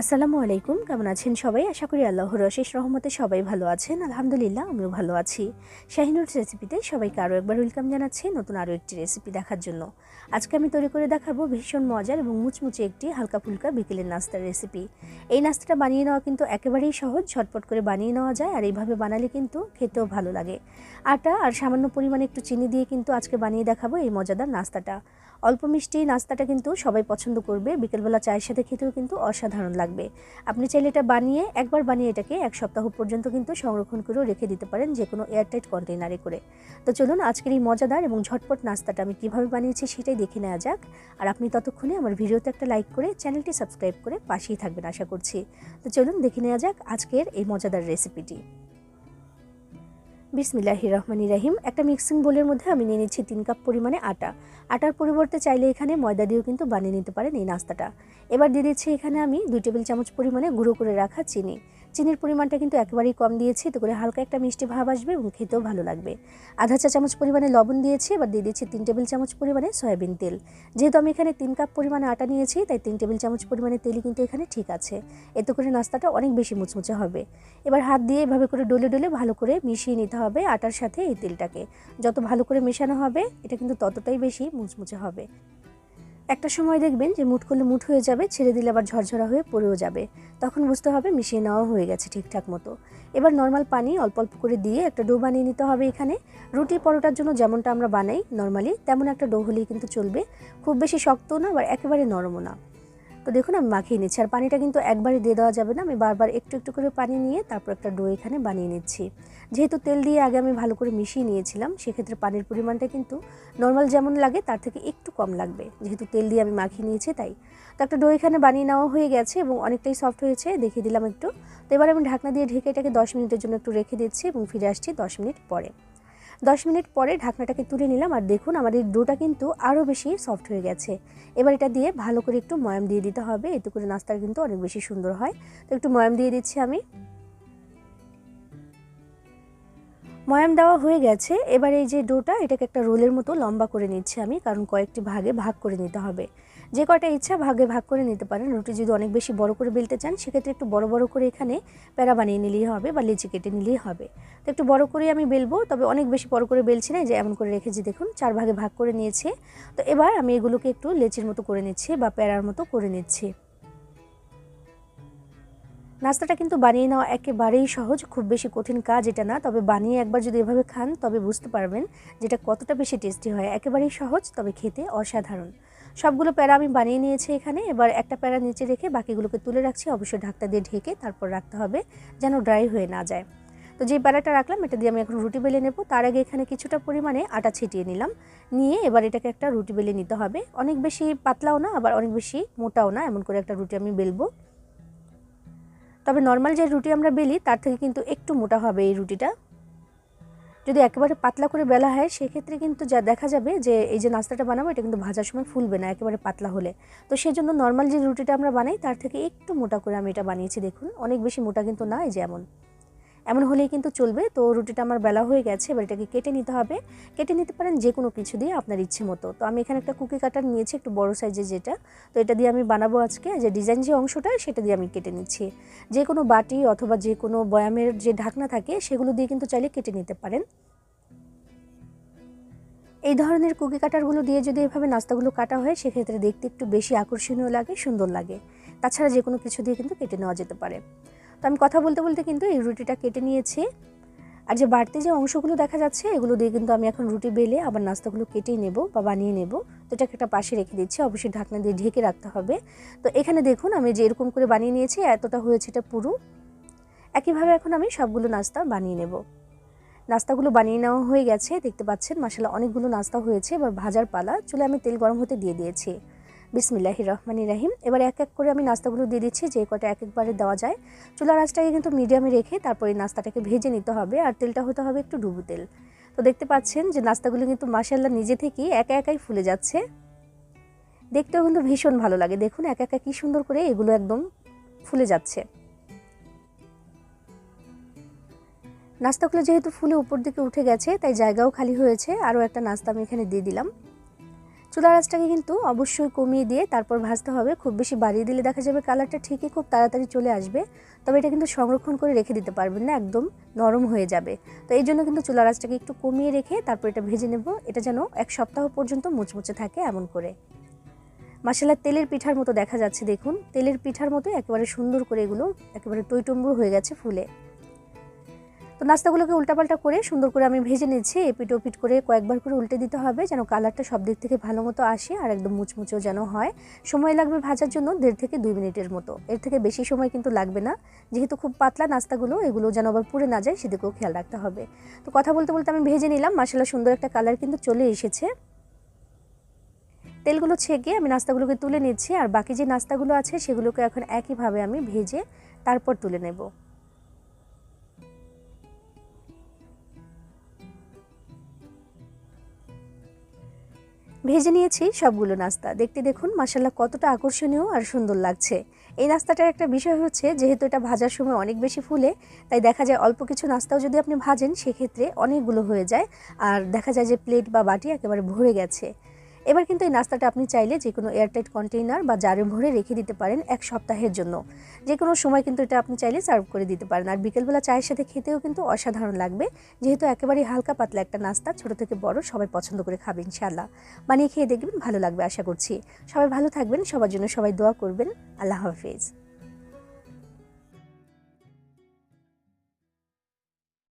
আসসালামু আলাইকুম, কেমন আছেন সবাই? আশা করি আল্লাহর অশেষ রহমতে সবাই ভালো আছেন। আলহামদুলিল্লাহ, আমিও ভালো আছি। শাহিনুর রেসিপিতে সবাইকে আরও একবার ওয়েলকাম জানাচ্ছি নতুন আরও একটি রেসিপি দেখার জন্য। আজকে আমি তৈরি করে দেখাবো ভীষণ মজার এবং মুচমুচে একটি হালকা ফুলকা বিকেলের নাস্তার রেসিপি এই নাস্তাটা বানিয়ে নেওয়া কিন্তু একেবারেই সহজ, ঝটপট করে বানিয়ে নেওয়া যায় আর এইভাবে বানালে কিন্তু খেতেও ভালো লাগে। আটা আর সামান্য পরিমাণে একটু চিনি দিয়ে কিন্তু আজকে বানিয়ে দেখাবো এই মজাদার নাস্তাটা। অল্প মিষ্টি নাস্তাটা কিন্তু সবাই পছন্দ করবে। বিকেলবেলা চায়ের সাথে খেতেও কিন্তু অসাধারণ লাগবে। আপনি চাইলে এটা বানিয়ে, একবার বানিয়ে এটাকে এক সপ্তাহ পর্যন্ত কিন্তু সংরক্ষণ করেও রেখে দিতে পারেন যে কোনো এয়ারটাইট কন্টেনারে করে। তো চলুন আজকের এই মজাদার এবং ঝটপট নাস্তাটা আমি কীভাবে বানিয়েছি সেটাই দেখে নেওয়া যাক। আর আপনি ততক্ষণে আমার ভিডিওতে একটা লাইক করে চ্যানেলটি সাবস্ক্রাইব করে পাশেই থাকবেন আশা করছি। তো চলুন দেখে নেওয়া যাক আজকের এই মজাদার রেসিপিটি। বিসমিল্লাহ রহমানি রাহিম একটা মিক্সিং বোলের মধ্যে আমি নিয়ে নিচ্ছি তিন কাপ পরিমাণে আটা। আটার পরিবর্তে চাইলে এখানে ময়দা দিয়েও কিন্তু বানিয়ে নিতে পারেন এই নাস্তাটা। এবার দিয়ে দিচ্ছি এখানে আমি দুই টেবিল চামচ পরিমাণে গুঁড়ো করে রাখা চিনি। চিনির পরিমাণটা কিন্তু একেবারেই কম দিয়েছি তো করে হালকা একটা মিষ্টি ভাব আসবে এবং খেতেও ভালো লাগবে। আধা চা চামচ পরিমাণে লবণ দিয়েছি, এবার দিয়ে দিচ্ছি তিন টেবিল চামচ পরিমাণে সয়াবিন তেল। যেহেতু আমি এখানে তিন কাপ পরিমাণে আটা নিয়েছি, তাই তিন টেবিল চামচ পরিমাণে তেলই কিন্তু এখানে ঠিক আছে। এতে করে নাস্তাটা অনেক বেশি মুচমুচে হবে। এবার হাত দিয়ে এভাবে করে ডলে ডলে ভালো করে মিশিয়ে নিতে হবে আটার সাথে এই তেলটাকে। যত ভালো করে মেশানো হবে, এটা কিন্তু ততটাই বেশি মুচমুচে হবে। একটা সময় দেখবেন যে মুঠ করলে মুঠ হয়ে যাবে, ছেড়ে দিলে আবার ঝরঝরা হয়ে পড়েও যাবে। তখন বুঝতে হবে মিশিয়ে নেওয়া হয়ে গেছে ঠিকঠাক মতো। এবার নর্মাল পানি অল্প অল্প করে দিয়ে একটা ডো বানিয়ে নিতে হবে এখানে। রুটি পরোটার জন্য যেমনটা আমরা বানাই নর্মালি তেমন একটা ডো হলেই কিন্তু চলবে। খুব বেশি শক্ত না আবার একেবারে নরমও না। তো দেখুন, আমি মাখিয়ে নিচ্ছি। আর পানিটা কিন্তু একবারে দিয়ে দেওয়া যাবে না। আমি বারবার একটু একটু করে পানি নিয়ে তারপর একটা ডো এখানে বানিয়ে নিচ্ছি। যেহেতু তেল দিয়ে আগে আমি ভালো করে মিশিয়ে নিয়েছিলাম, সেক্ষেত্রে পানির পরিমাণটা কিন্তু নর্মাল যেমন লাগে, তার থেকে একটু কম লাগবে। যেহেতু তেল দিয়ে আমি মাখিয়ে নিয়েছি তাই। তো একটা ডো এখানে বানিয়ে নেওয়া হয়ে গেছে এবং অনেকটাই সফট হয়েছে, দেখিয়ে দিলাম একটু। তো এবার আমি ঢাকনা দিয়ে ঢেকে এটাকে দশ মিনিটের জন্য একটু রেখে দিচ্ছি এবং ফিরে আসছি দশ মিনিট পরে। দশ মিনিট পরে ঢাকনাটাকে তুলে নিলাম আর দেখুন আমাদের ডোটা কিন্তু আরও বেশি সফট হয়ে গেছে। এবার এটা দিয়ে ভালো করে একটু ময়াম দিয়ে দিতে হবে, এতে করে নাস্তাটা কিন্তু অনেক বেশি সুন্দর হয়। তো একটু ময়াম দিয়ে দিচ্ছি আমি। ময়াম দেওয়া হয়ে গেছে। এবার এই যে ডোটা, এটাকে একটা রোলের মতো লম্বা করে নিচ্ছি আমি, কারণ কয়েকটি ভাগে ভাগ করে নিতে হবে। যে কয়টা ইচ্ছা ভাগে ভাগ করে নিতে পারেন। রুটি যদি অনেক বেশি বড় করে বেলতে চান, সেক্ষেত্রে একটু বড় বড় করে এখানে প্যারা বানিয়ে নিলেই হবে বা লিচি কেটে নিলেই হবে। তো একটু বড় করে আমি বেলবো, তবে অনেক বেশি বড় করে বেলছি না, যে এমন করে রেখেছি দেখুন, চার ভাগে ভাগ করে নিয়েছি। তো এবার আমি এগুলোকে একটু লেচির মতো করে নিচ্ছি বা প্যারার মতো করে নিচ্ছি। নাস্তাটা কিন্তু বানিয়ে নেওয়া একেবারেই সহজ, খুব বেশি কঠিন কাজ এটা না। তবে বানিয়ে একবার যদি এভাবে খান, তবে বুঝতে পারবেন যেটা কতটা বেশি টেস্টি হয়। একেবারেই সহজ, তবে খেতে অসাধারণ। সবগুলো প্যারা আমি বানিয়ে নিয়েছি এখানে। এবার একটা প্যারা নিচে রেখে বাকিগুলোকে তুলে রাখছি। অবশ্যই ঢাকটা দিয়ে ঢেকে তারপর রাখতে হবে যেন ড্রাই হয়ে না যায়। তো যে প্যারাটা রাখলাম, এটা দিয়ে আমি এখন রুটি বেলে নেব। তার আগে এখানে কিছুটা পরিমাণে আটা ছিটিয়ে নিলাম। নিয়ে এবার এটাকে একটা রুটি বেলে নিতে হবে। অনেক বেশি পাতলাও না, আবার অনেক বেশি মোটাও না। এমন করে একটা রুটি আমি বেলবো। তবে নর্মাল যে রুটি আমরা বেলি, তার থেকে কিন্তু একটু মোটা হবে এই রুটিটা। যদি একেবারে পাতলা করে বেলা হয়, সেক্ষেত্রে কিন্তু যা দেখা যাবে যে, এই যে নাস্তাটা বানাবো, এটা কিন্তু ভাজার সময় ফুলবে না, একেবারে পাতলা হলে। তো সেই জন্য নর্মাল যে রুটিটা আমরা বানাই, তার থেকে একটু মোটা করে আমি এটা বানিয়েছি, দেখুন। অনেক বেশি মোটা কিন্তু না, এই যে এমন। এমন হলেই কিন্তু চলবে। তো রুটিটা আমার বেলা হয়ে গেছে, এবার এটাকে কেটে নিতে হবে। কেটে নিতে পারেন যে কোনো কিছু দিয়ে আপনার ইচ্ছে মতো। তো আমি এখানে একটা কুকি কাটার নিয়েছি, একটু বড় সাইজের যেটা। তো এটা দিয়ে আমি বানাবো আজকে। যে ডিজাইন যে অংশটা, সেটা দিয়ে আমি কেটে নিচ্ছি। যে কোনো বাটি অথবা যে কোনো বয়ামের যে ঢাকনা থাকে, সেগুলো দিয়ে কিন্তু চাইলে কেটে নিতে পারেন। এই ধরনের কুকি কাটারগুলো দিয়ে যদি এভাবে নাস্তাগুলো কাটা হয়, সেক্ষেত্রে দেখতে একটু বেশি আকর্ষণীয় লাগে, সুন্দর লাগে। তাছাড়া যে কোনো কিছু দিয়ে কিন্তু কেটে নেওয়া যেতে পারে। তো আমি কথা বলতে বলতে কিন্তু এই রুটিটা কেটে নিয়েছি। আর যে বাড়তি যে অংশগুলো দেখা যাচ্ছে, এগুলো দিয়ে কিন্তু আমি এখন রুটি বেলে আবার নাস্তাগুলো কেটেই নেব বা বানিয়ে নেব। তো এটাকে একটা পাশে রেখে দিচ্ছি, অবশ্যই ঢাকনা দিয়ে ঢেকে রাখতে হবে। তো এখানে দেখুন, আমি যে এরকম করে বানিয়ে নিয়েছি, এতটা হয়েছে এটা পুরো। একইভাবে এখন আমি সবগুলো নাস্তা বানিয়ে নেব। নাস্তাগুলো বানিয়ে নেওয়া হয়ে গেছে, দেখতে পাচ্ছেন মশলা অনেকগুলো নাস্তা হয়েছে, এবার ভাজার পালা। চুলে আমি তেল গরম হতে দিয়ে দিয়েছি। বিসমিল্লাহি রহমানি রাহিম। এবার এক এক করে আমি নাস্তাগুলো দিয়ে দিচ্ছি, যে কটা এক একবারে দেওয়া যায়। চুলার আঁচটাকে কিন্তু মিডিয়ামে রেখে তারপরে নাস্তাটাকে ভেজে নিতে হবে আর তেলটা হতে হবে একটু ডুবু তেল। তো দেখতে পাচ্ছেন যে নাস্তাগুলো কিন্তু মাসাল্লাহ নিজে থেকেই একা একাই ফুলে যাচ্ছে। দেখতেও কিন্তু ভীষণ ভালো লাগে। দেখুন একা একা কী সুন্দর করে এগুলো একদম ফুলে যাচ্ছে। নাস্তাগুলো যেহেতু ফুলে উপর দিকে উঠে গেছে, তাই জায়গাও খালি হয়েছে। আরও একটা নাস্তা আমি এখানে দিয়ে দিলাম। চুলার আঁচটাকে কিন্তু অবশ্যই কমিয়ে দিয়ে তারপর ভাজতে হবে। খুব বেশি বাড়িয়ে দিলে দেখা যাবে কালারটা ঠিকই খুব তাড়াতাড়ি চলে আসবে। তবে এটা কিন্তু সংরক্ষণ করে রেখে দিতে পারবেন না, একদম নরম হয়ে যাবে। তো এই জন্য কিন্তু চুলার আঁচটাকে একটু কমিয়ে রেখে তারপর এটা ভেজে নেব। এটা যেন এক সপ্তাহ পর্যন্ত মুচমুচে থাকে এমন করে। মাসালা তেলের পিঠার মতো দেখা যাচ্ছে, দেখুন। তেলের পিঠার মতো একেবারে সুন্দর করে এগুলো একেবারে টইটম্বুর হয়ে গেছে ফুলে। তো নাস্তাগুলোকে উল্টাপাল্টা করে সুন্দর করে আমি ভেজে নিচ্ছি এপিট ওপিট করে কয়েকবার করে উল্টে দিতে হবে যেন কালারটা সব দিক থেকে ভালো মতো আসে আর একদম মুচমুচেও যেন হয়। সময় লাগবে ভাজার জন্য দেড় থেকে দুই মিনিটের মতো। এর থেকে বেশি সময় কিন্তু লাগবে না। যেহেতু খুব পাতলা নাস্তাগুলো, এগুলো যেন আবার পুড়ে না যায় সেদিকেও খেয়াল রাখতে হবে। তো কথা বলতে বলতে আমি ভেজে নিলাম মশলা সুন্দর একটা কালার কিন্তু চলে এসেছে। তেলগুলো ছেঁকে আমি নাস্তাগুলোকে তুলে নিচ্ছি আর বাকি যে নাস্তাগুলো আছে সেগুলোকে এখন একইভাবে আমি ভেজে তারপর তুলে নেব। ভেজে নিয়েছি সবগুলো নাস্তা। দেখতে দেখুন মাসাল্লাহ কতটা আকর্ষণীয় আর সুন্দর লাগছে। এই নাস্তাটার একটা বিষয় হচ্ছে, যেহেতু এটা ভাজার সময় অনেক বেশি ফুলে, তাই দেখা যায় অল্প কিছু নাস্তাও যদি আপনি ভাজেন, সেক্ষেত্রে অনেকগুলো হয়ে যায়। আর দেখা যায় যে প্লেট বা বাটি একেবারে ভরে গেছে। এবার কিন্তু এই নাস্তাটা আপনি চাইলে যে কোনো এয়ারটাইট কন্টেইনার বা জারে ভরে রেখে দিতে পারেন এক সপ্তাহের জন্য। যে কোনো সময় কিন্তু এটা আপনি চাইলে সার্ভ করে দিতে পারেন। আর বিকেলবেলা চায়ের সাথে খেতেও কিন্তু অসাধারণ লাগবে। যেহেতু একেবারেই হালকা পাতলা একটা নাস্তা, ছোট থেকে বড় সবাই পছন্দ করে খাবে ইনশাআল্লাহ। বানিয়ে খেয়ে দেখবেন ভালো লাগবে আশা করছি। সবাই ভালো থাকবেন, সবার জন্য সবাই দোয়া করবেন। আল্লাহ হাফিজ।